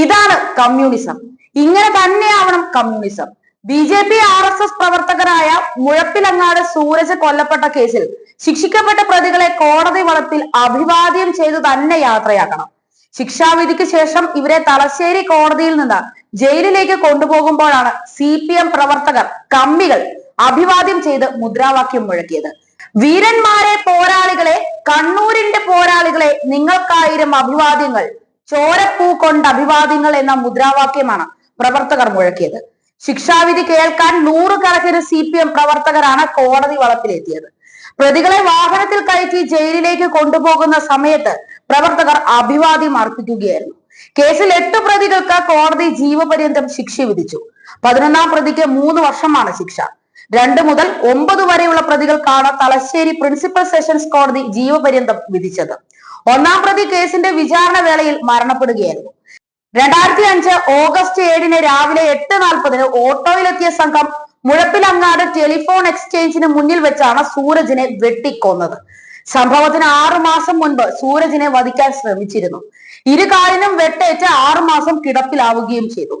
ഇതാണ് കമ്മ്യൂണിസം. ഇങ്ങനെ തന്നെയാവണം communism. B J P R S S പ്രവർത്തകരായ മുഴപ്പിലങ്ങാട് സൂരജ് കൊല്ലപ്പെട്ട കേസിൽ ശിക്ഷിക്കപ്പെട്ട പ്രതികളെ കോടതി വളപ്പിൽ അഭിവാദ്യം ചെയ്തു തന്നെ യാത്രയാക്കണം. ശിക്ഷാവിധിക്ക് ശേഷം ഇവരെ തലശ്ശേരി കോടതിയിൽ നിന്ന് ജയിലിലേക്ക് കൊണ്ടുപോകുമ്പോഴാണ് സി പി എം പ്രവർത്തകർ കമ്മികൾ അഭിവാദ്യം ചെയ്ത് മുദ്രാവാക്യം മുഴക്കിയത്. വീരന്മാരെ പോരാളികളെ കണ്ണൂരിന്റെ പോരാളികളെ നിങ്ങൾക്കായിരം അഭിവാദ്യങ്ങൾ ചോരപ്പൂ കൊണ്ട് അഭിവാദ്യങ്ങൾ എന്ന മുദ്രാവാക്യമാണ് പ്രവർത്തകർ മുഴക്കിയത്. ശിക്ഷാവിധി കേൾക്കാൻ നൂറുകണക്കിന് സി പി എം പ്രവർത്തകരാണ് കോടതി വളപ്പിലെത്തിയത്. പ്രതികളെ വാഹനത്തിൽ കയറ്റി ജയിലിലേക്ക് കൊണ്ടുപോകുന്ന സമയത്ത് പ്രവർത്തകർ അഭിവാദ്യം അർപ്പിക്കുകയായിരുന്നു. കേസിൽ എട്ട് പ്രതികൾക്ക് കോടതി ജീവപര്യന്തം ശിക്ഷ വിധിച്ചു. പതിനൊന്നാം പ്രതിക്ക് മൂന്ന് വർഷമാണ് ശിക്ഷ. രണ്ട് മുതൽ ഒമ്പത് വരെയുള്ള പ്രതികൾക്കാണ് തലശ്ശേരി പ്രിൻസിപ്പൽ സെഷൻസ് കോടതി ജീവപര്യന്തം വിധിച്ചത്. ഒന്നാം പ്രതി കേസിന്റെ വിചാരണ വേളയിൽ മരണപ്പെടുകയായിരുന്നു. രണ്ടായിരത്തി അഞ്ച് ഓഗസ്റ്റ് ഏഴിന് രാവിലെ എട്ട് നാൽപ്പതിന് ഓട്ടോയിലെത്തിയ സംഘം മുഴപ്പിലങ്ങാട് ടെലിഫോൺ എക്സ്ചേഞ്ചിന് മുന്നിൽ വെച്ചാണ് സൂരജിനെ വെട്ടിക്കൊന്നത്. സംഭവത്തിന് ആറു മാസം മുൻപ് സൂരജിനെ വധിക്കാൻ ശ്രമിച്ചിരുന്നു. ഇരു കാലിനും വെട്ടേറ്റ് ആറു മാസം കിടപ്പിലാവുകയും ചെയ്തു.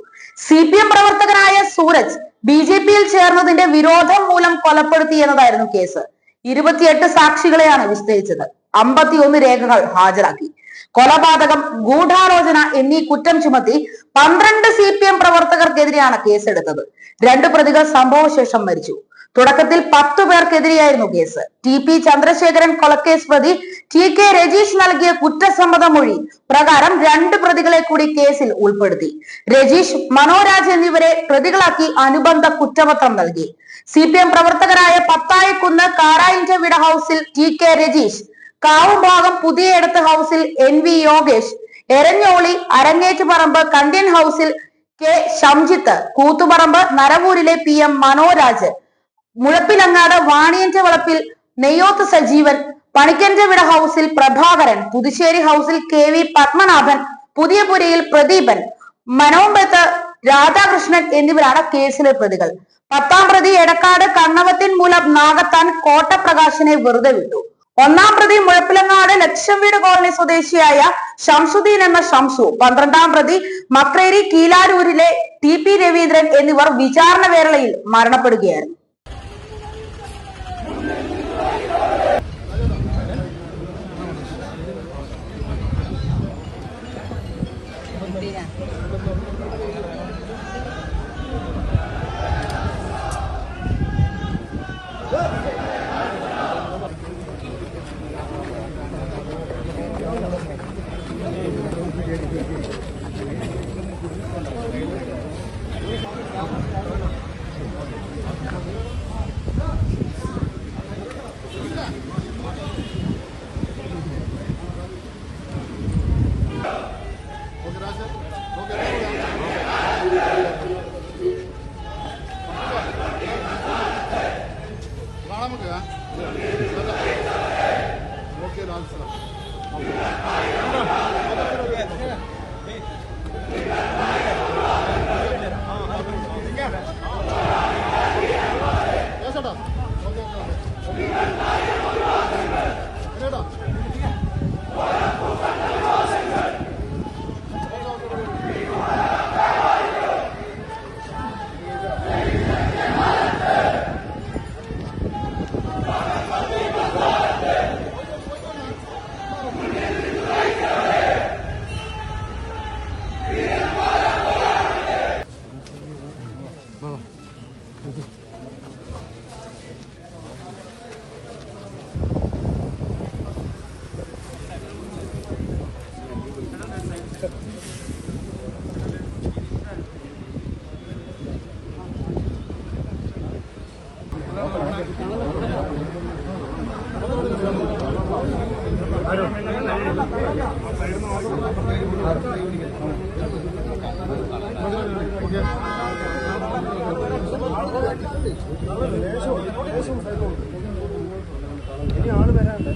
സി പി എം പ്രവർത്തകനായ സൂരജ് ബി ജെ പിയിൽ ചേർന്നതിന്റെ വിരോധം മൂലം കൊലപ്പെടുത്തി എന്നതായിരുന്നു കേസ്. ഇരുപത്തിയെട്ട് സാക്ഷികളെയാണ് വിസ്തരിച്ചത്. അമ്പത്തിയൊന്ന് രേഖകൾ ഹാജരാക്കി. കൊലപാതകം ഗൂഢാലോചന എന്നീ കുറ്റം ചുമത്തി പന്ത്രണ്ട് സി പി എം പ്രവർത്തകർക്കെതിരെയാണ് കേസെടുത്തത്. രണ്ട് പ്രതികൾ സംഭവശേഷം മരിച്ചു. തുടക്കത്തിൽ പത്തു പേർക്കെതിരെയായിരുന്നു കേസ്. ടി പി ചന്ദ്രശേഖരൻ കൊലക്കേസ് പ്രതി ടി കെ രജീഷ് നൽകിയ കുറ്റസമ്മത മൊഴി പ്രകാരം രണ്ട് പ്രതികളെ കൂടി കേസിൽ ഉൾപ്പെടുത്തി. രജീഷ് മനോരാജ് എന്നിവരെ പ്രതികളാക്കി അനുബന്ധ കുറ്റപത്രം നൽകി. സി പി എം പ്രവർത്തകരായ പത്തായിക്കുന്ന് കാരായിന്റെ വിട ഹൗസിൽ ടി കെ രജീഷ് കാവുഭാഗം പുതിയയിടത്ത് ഹൗസിൽ എൻ വി യോഗേഷ് എരഞ്ഞോളി അരങ്ങേറ്റുപറമ്പ് കണ്ട്യൻ ഹൗസിൽ കെ ഷംജിത്ത് കൂത്തുപറമ്പ് നരവൂരിലെ പി എം മനോരാജ് മുഴപ്പിലങ്ങാട് വാണിയന്റെ വളപ്പിൽ നെയ്യോത്ത് സജീവൻ പണിക്കന്റെ വിട ഹൗസിൽ പ്രഭാകരൻ പുതുശ്ശേരി ഹൗസിൽ കെ വി പത്മനാഭൻ പുതിയപുരയിൽ പ്രദീപൻ മനോമ്പത്ത് രാധാകൃഷ്ണൻ എന്നിവരാണ് കേസിലെ പ്രതികൾ. പത്താം പ്രതി എടക്കാട് കണ്ണവത്തിൻ മൂലം നാഗത്താൻ കോട്ടപ്രകാശിനെ വെറുതെ വിട്ടു. ഒന്നാം പ്രതി മുഴപ്പിലങ്ങാട് ലക്ഷം വീട് കോളനി സ്വദേശിയായ ഷംസുദ്ദീൻ എന്ന ഷംസു പന്ത്രണ്ടാം പ്രതി മക്രേരി കീലാരൂരിലെ ടി പി രവീന്ദ്രൻ എന്നിവർ വിചാരണ വേളയിൽ മരണപ്പെടുകയായിരുന്നു. Yeah. Vâng. Okay. ഇനി ആൾ വരാണ്ട്.